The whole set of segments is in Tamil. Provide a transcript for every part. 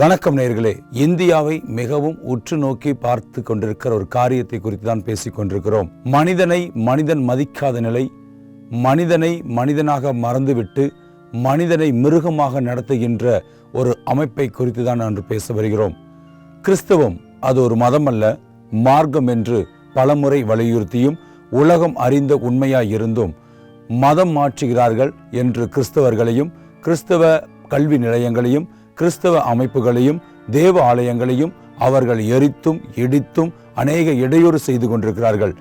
வணக்கம் நேர்களே. இந்தியாவை மிகவும் உற்று நோக்கி பார்த்து கொண்டிருக்கிற ஒரு காரியத்தை குறித்து தான் பேசிக் கொண்டிருக்கிறோம். மனிதனை மனிதன் மதிக்காத நிலை மனிதனை மனிதனாக மறந்துவிட்டு மனிதனை மிருகமாக நடத்துகின்ற ஒரு அமைப்பை குறித்து தான் அன்று பேச வருகிறோம். கிறிஸ்தவம் அது ஒரு மதம் அல்ல மார்க்கம் என்று பலமுறை வலியுறுத்தியும் உலகம் அறிந்த உண்மையாய் இருந்தும் மதம் மாற்றுகிறார்கள் என்று கிறிஸ்தவர்களையும் கிறிஸ்தவ கல்வி நிலையங்களையும் கிறிஸ்தவ அமைப்புகளையும் தேவ ஆலயங்களையும் அவர்கள் எரித்தும் இடித்தும் அநேக இடையூறு செய்து கொண்டிருக்கிறார்கள்.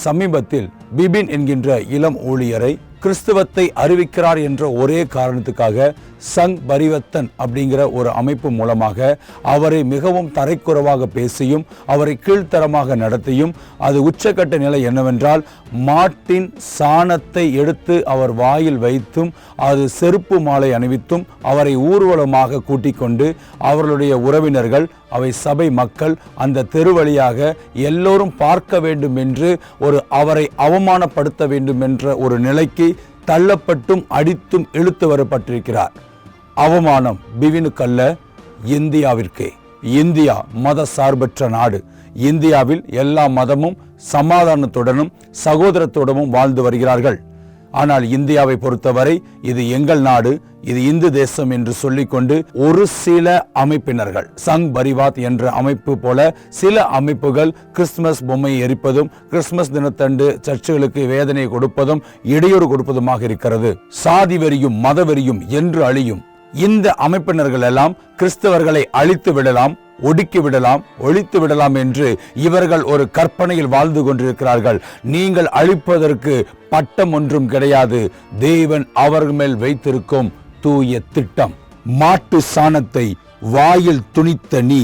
சமீபத்தில் பிபின் என்கின்ற இளம் ஊழியரை கிறிஸ்தவத்தை அறிவிக்கிறார் என்ற ஒரே காரணத்துக்காக சங் பரிவர்த்தன் அப்படிங்கிற ஒரு அமைப்பு மூலமாக அவரை மிகவும் தரைக்குறவாக பேசியும் அவரை கீழ்த்தரமாக நடத்தியும் அது உச்சக்கட்ட நிலை என்னவென்றால் மாட்டின் சாணத்தை எடுத்து அவர் வாயில் வைத்தும் அது செருப்பு மாலை அணிவித்தும் அவரை ஊர்வலமாக கூட்டிக் கொண்டு அவர்களுடைய உறவினர்கள் அவை சபை மக்கள் அந்த தெரு வழியாக எல்லோரும் பார்க்க வேண்டும் என்று ஒரு அவரை அவமானப்படுத்த வேண்டும் என்ற ஒரு நிலைக்கு தள்ளப்பட்டும் அடித்தும் இழுத்து வரப்பட்டிருக்கிறார். அவமானம் பிவினுக்கல்ல இந்தியாவிற்கே. இந்தியா மத சார்பற்ற நாடு. இந்தியாவில் எல்லா மதமும் சமாதானத்துடனும் சகோதரத்துடனும் வாழ்ந்து வருகிறார்கள். ஆனால் இந்தியாவை பொறுத்தவரை இது எங்கள் நாடு இது இந்து தேசம் என்று சொல்லிக்கொண்டு ஒரு சில அமைப்பினர்கள் சங் பரிவாத் என்ற அமைப்பு போல சில அமைப்புகள் கிறிஸ்துமஸ் பொம்மையை எரிப்பதும் கிறிஸ்துமஸ் தினத்தண்டு சர்ச்சுகளுக்கு வேதனை கொடுப்பதும் இடையூறு கொடுப்பதுமாக இருக்கிறது. சாதி வெறியும் மத வெறியும் என்று அழியும். இந்த அமைப்பினர்கள் எல்லாம் கிறிஸ்தவர்களை அழித்து விடலாம் ஒடுக்கி விடலாம் ஒழித்து விடலாம் என்று இவர்கள் ஒரு கற்பனையில் வாழ்ந்து கொண்டிருக்கிறார்கள். நீங்கள் அழிப்பதற்கு பட்டம் ஒன்றும் கிடையாது. தேவன் அவர்கள் மேல் வைத்திருக்கும் தூய திட்டம். மாட்டு சாணத்தை வாயில் துணித்த நீ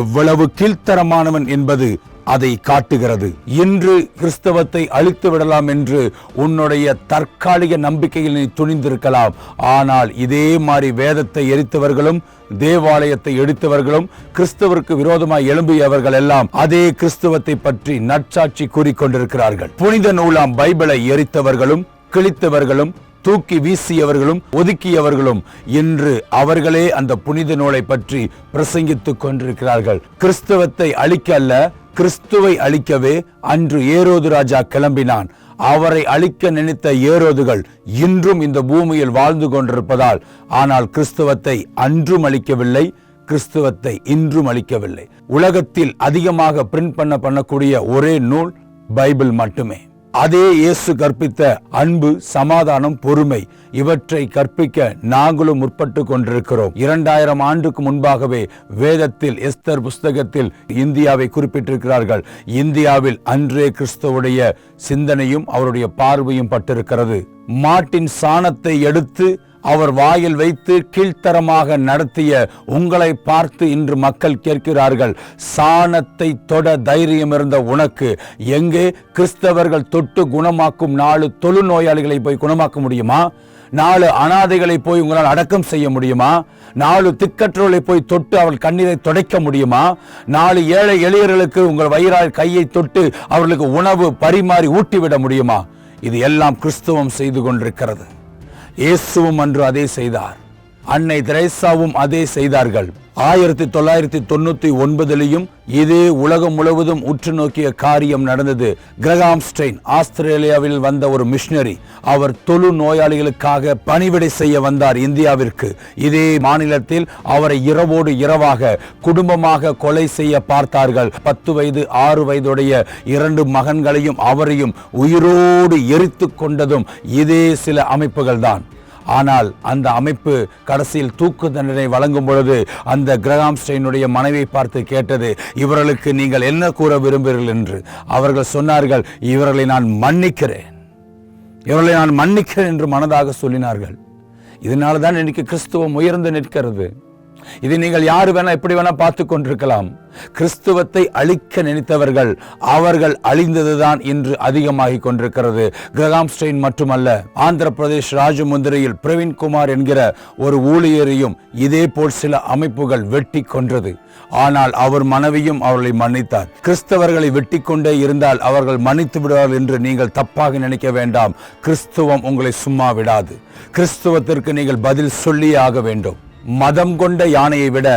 எவ்வளவு கீழ்த்தரமானவன் என்பது அதை காட்டுகிறது. இன்று கிறிஸ்தவத்தை அழித்து விடலாம் என்று உன்னுடைய தற்காலிக நம்பிக்கையில் நீ துணிந்திருக்கலாம். ஆனால் இதே மாதிரி வேதத்தை எரித்தவர்களும் தேவாலயத்தை எடுத்தவர்களும் கிறிஸ்தவருக்கு விரோதமாய் எழும்பியவர்கள் எல்லாம் அதே கிறிஸ்தவத்தை பற்றி நற்சாட்சி கூறிக்கொண்டிருக்கிறார்கள். புனித நூலாம் பைபிளை எரித்தவர்களும் கிழித்தவர்களும் தூக்கி வீசியவர்களும் ஒதுக்கியவர்களும் இன்று அவர்களே அந்த புனித நூலை பற்றி பிரசங்கித்துக் கொண்டிருக்கிறார்கள். கிறிஸ்தவத்தை அழிக்க அல்ல கிறிஸ்துவை அழிக்கவே அன்று ஏரோது ராஜா கிளம்பினான். அவரை அழிக்க நினைத்த ஏரோதுகள் இன்றும் இந்த பூமியில் வாழ்ந்து கொண்டிருப்பதால் ஆனால் கிறிஸ்துவத்தை அன்றும் அழிக்கவில்லை கிறிஸ்துவத்தை இன்றும் அழிக்கவில்லை. உலகத்தில் அதிகமாக பிரிண்ட் பண்ண பண்ணக்கூடிய ஒரே நூல் பைபிள் மட்டுமே. அதே இயேசு கற்பித்த அன்பு சமாதானம் பொறுமை இவற்றை கற்பிக்க நாங்களும் முற்பட்டு கொண்டிருக்கிறோம். இரண்டாயிரம் ஆண்டுக்கு முன்பாகவே வேதத்தில் எஸ்தர் புஸ்தகத்தில் இந்தியாவை குறிப்பிட்டிருக்கிறார்கள். இந்தியாவில் அன்றே கிறிஸ்துவுடைய சிந்தனையும் அவருடைய பார்வையும் பட்டிருக்கிறது. மாட்டின் சாணத்தை எடுத்து அவர் வாயில் வைத்து கீழ்த்தரமாக நடத்திய உங்களை பார்த்து இன்று மக்கள் கேட்கிறார்கள் சாணத்தை தொட தைரியம் இருந்த உனக்கு எங்கே கிறிஸ்தவர்கள் தொட்டு குணமாக்கும் நாலு தொழு நோயாளிகளை போய் குணமாக்க முடியுமா? நாலு அனாதைகளை போய் உங்களால் அடக்கம் செய்ய முடியுமா? நாலு திக்கற்றவர்களை போய் தொட்டு அவள் கண்ணீரை துடைக்க முடியுமா? நாலு ஏழை எளியர்களுக்கு உங்கள் வயிறால் கையை தொட்டு அவர்களுக்கு உணவு பரிமாறி ஊட்டிவிட முடியுமா? இது எல்லாம் கிறிஸ்துவம் செய்து கொண்டிருக்கிறது. இயேசுவும் அன்று அதே செய்தார். அன்னை திரேசாவும் அதே செய்தார்கள். ஆயிரத்தி தொள்ளாயிரத்தி தொண்ணூத்தி ஒன்பதிலையும் இதே உலகம் முழுவதும் உற்று நோக்கிய காரியம் நடந்தது. கிரகாம் ஸ்டெயின் ஆஸ்திரேலியாவில் வந்த ஒரு மிஷினரி அவர் தொழு நோயாளிகளுக்காக பணிவிடை செய்ய வந்தார் இந்தியாவிற்கு. இதே மாநிலத்தில் அவரை இரவோடு இரவாக குடும்பமாக கொலை செய்ய பார்த்தார்கள். பத்து வயது ஆறு வயதுடைய இரண்டு மகன்களையும் அவரையும் உயிரோடு எரித்து கொண்டதும் இதே சில அமைப்புகள் தான் ஆனால் அந்த அமைப்பு கடைசியில் தூக்கு தண்டனை வழங்கும் பொழுது அந்த கிரகாம்ஸ்டைனுடைய மனைவியை பார்த்து கேட்டது இவர்களுக்கு நீங்கள் என்ன கூற விரும்புகிறீர்கள்? என்று. அவர்கள் சொன்னார்கள் இவர்களை நான் மன்னிக்கிறேன். இவர்களை நான் மன்னிக்கிறேன் என்று மனதாக சொல்லினார்கள். இதனால தான் இன்னைக்கு கிறிஸ்துவம் உயர்ந்து நிற்கிறது. இதை நீங்கள் யாரு வேணா எப்படி வேணா பார்த்து கொண்டிருக்கலாம். கிறிஸ்துவத்தை அழிக்க நினைத்தவர்கள் அவர்கள் அழிந்ததுதான் இன்று அதிகமாகி கொண்டிருக்கிறது. கிரகாம் ஸ்டெயின் மட்டுமல்ல ஆந்திர பிரதேஷ் ராஜமுந்திரியில் பிரவீன்குமார் என்கிற ஒரு ஊழியரையும் இதே போல் சில அமைப்புகள் வெட்டி கொன்றது. ஆனால் அவர் மனைவியும் அவர்களை மன்னித்தார். கிறிஸ்தவர்களை வெட்டி கொண்டே இருந்தால் அவர்கள் மன்னித்து விடுவார்கள் என்று நீங்கள் தப்பாக நினைக்க வேண்டாம். கிறிஸ்துவம் உங்களை சும்மா விடாது. கிறிஸ்துவத்திற்கு நீங்கள் பதில் சொல்லியே ஆக வேண்டும். மதம் கொண்ட யானையை விட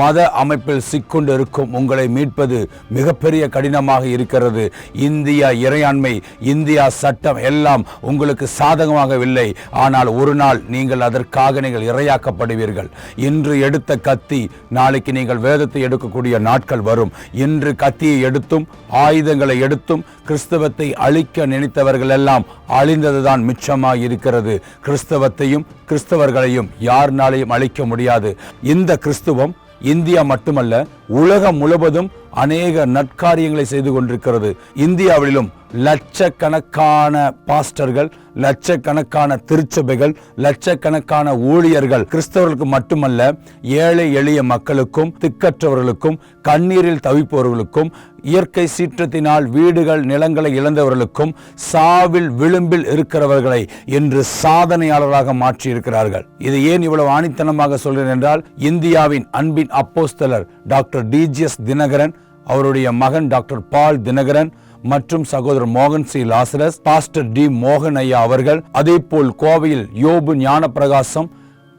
மத அமைப்பில் சிக்கொண்டிருக்கும் உங்களை மீட்பது மிகப்பெரிய கடினமாக இருக்கிறது. இந்தியா இறையாண்மை இந்தியா சட்டம் எல்லாம் உங்களுக்கு சாதகமாகவில்லை. ஆனால் ஒரு நாள் நீங்கள் அதற்காக நீங்கள் இரையாக்கப்படுவீர்கள். இன்று எடுத்த கத்தி நாளைக்கு நீங்கள் வேதத்தை எடுக்கக்கூடிய நாட்கள் வரும். இன்று கத்தியை எடுத்தும் ஆயுதங்களை எடுத்தும் கிறிஸ்தவத்தை அழிக்க நினைத்தவர்கள் எல்லாம் அழிந்ததுதான் மிச்சமாக இருக்கிறது கிறிஸ்தவத்தையும் கிறிஸ்தவர்களையும் யார்னாலையும் அழிக்க முடியாது. இந்த கிறிஸ்துவம் இந்தியா மட்டுமல்ல உலகம் முழுவதும் அநேக நற்காரியங்களை செய்து கொண்டிருக்கிறது. இந்தியாவிலும் லட்சக்கணக்கான பாஸ்டர்கள் லட்சக்கணக்கான திருச்சபைகள் லட்சக்கணக்கான ஊழியர்கள். கிறிஸ்தவர்களுக்கு மட்டுமல்ல ஏழை எளிய மக்களுக்கும் திக்கற்றவர்களுக்கும் கண்ணீரில் தவிப்பவர்களுக்கும் இயற்கை சீற்றத்தினால் வீடுகள் நிலங்களை இழந்தவர்களுக்கும் சாவில் விளிம்பில் இருக்கிறவர்களை என்று சாதனையாளராக மாற்றியிருக்கிறார்கள். இது ஏன் இவ்வளவு ஆணித்தனமாக சொல்கிறேன் என்றால் இந்தியாவின் அன்பின் அப்போஸ்தலர் டாக்டர் டிஜிஎஸ் தினகரன் அவருடைய மகன் டாக்டர் பால் தினகரன் மற்றும் சகோதரர் மோகன் சி. Lazarus pastor D. மோகன் ஐயா அவர்கள் அதே போல் கோவையில் யோபு ஞான பிரகாசம்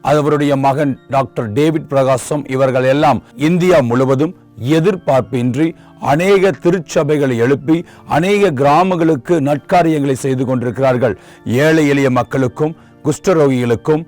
அவருடைய மகன் டாக்டர் டேவிட் பிரகாசம் இவர்கள் எல்லாம் இந்தியா முழுவதும் எதிர்பார்ப்பின்றி அநேக திருச்சபைகளை எழுப்பி அநேக கிராமங்களுக்கு நற்காரியங்களை செய்து கொண்டிருக்கிறார்கள். ஏழை எளிய மக்களுக்கும் குஷ்டரோகிகளுக்கும்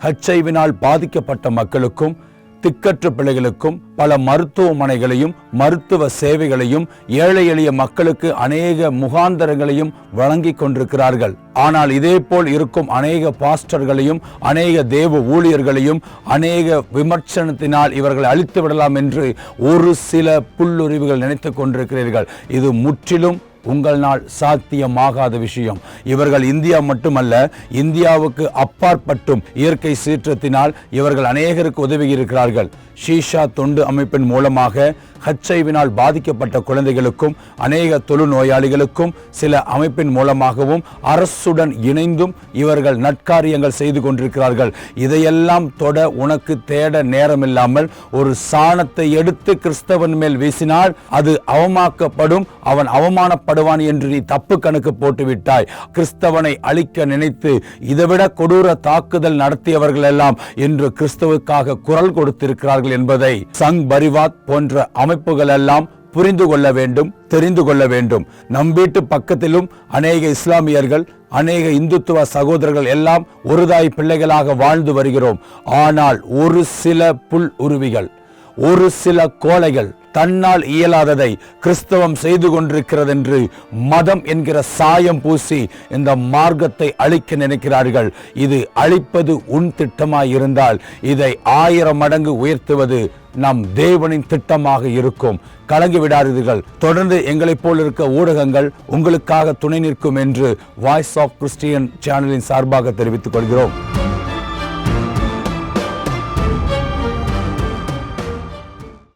ஹச்ஐவினால் பாதிக்கப்பட்ட மக்களுக்கும் திக்கற்ற பிள்ளைகளுக்கும் பல மருத்துவமனைகளையும் மருத்துவ சேவைகளையும் ஏழை எளிய மக்களுக்கு அநேக முகாந்தரங்களையும் வழங்கி கொண்டிருக்கிறார்கள். ஆனால் இதே போல் இருக்கும் அநேக பாஸ்டர்களையும் அநேக தேவ ஊழியர்களையும் அநேக விமர்சனத்தினால் இவர்களை அழித்து விடலாம் என்று ஒரு சில புல்லுரிவுகள் நினைத்துக் கொண்டிருக்கிறீர்கள். இது முற்றிலும் உங்களால் சாத்தியமாகாத விஷயம். இவர்கள் இந்தியா மட்டுமல்ல இந்தியாவுக்கு அப்பாற்பட்டும் இயற்கை சீற்றத்தினால் இவர்கள் அநேகருக்கு உதவி இருக்கிறார்கள் ஷீஷா தொண்டு அமைப்பின் மூலமாக ஹச்ஐவினால் பாதிக்கப்பட்ட குழந்தைகளுக்கும் அநேக தொழு நோயாளிகளுக்கும் சில அமைப்பின் மூலமாகவும் அரசுடன் இணைந்தும் இவர்கள் நற்காரியங்கள் செய்து கொண்டிருக்கிறார்கள். இதையெல்லாம் தொட உனக்கு தேட நேரமில்லாமல் ஒரு சாணத்தை எடுத்து கிறிஸ்தவன் மேல் வீசினால் அது அவமாக்கப்படும் அவன் அவமானப்படுவான் என்று நீ தப்பு கணக்கு போட்டுவிட்டாய். கிறிஸ்தவனை அழிக்க நினைத்து இதைவிட கொடூர தாக்குதல் நடத்தியவர்கள் எல்லாம் இன்று கிறிஸ்தவுக்காக குரல் கொடுத்திருக்கிறார்கள் என்பதை சங் பரிவாத் போன்ற அமைப்புகள் எல்லாம் புரிந்து கொள்ள வேண்டும் தெரிந்து கொள்ள வேண்டும். நம் வீட்டு பக்கத்திலும் அநேக இஸ்லாமியர்கள் அநேக இந்துத்துவ சகோதரர்கள் எல்லாம் ஒருதாய் பிள்ளைகளாக வாழ்ந்து வருகிறோம். ஆனால் ஒரு சில புல் உருவிகள் ஒரு சில கோளைகள் தன்னால் இயலாததை கிறிஸ்தவம் செய்து கொண்டிருக்கிறது என்று மதம் என்கிற சாயம் பூசி இந்த மார்க்கத்தை அழிக்க நினைக்கிறார்கள். இது அழிப்பது உன் திட்டமாயிருந்தால் இதை ஆயிரம் மடங்கு உயர்த்துவது நம் தேவனின் திட்டமாக இருக்கும். கலங்கி விடாதீர்கள். தொடர்ந்து எங்களைப் போல் இருக்க ஊடகங்கள் உங்களுக்காக துணை நிற்கும் என்று வாய்ஸ் ஆஃப் கிறிஸ்டியன் சேனலின் சார்பாக தெரிவித்துக் கொள்கிறோம்.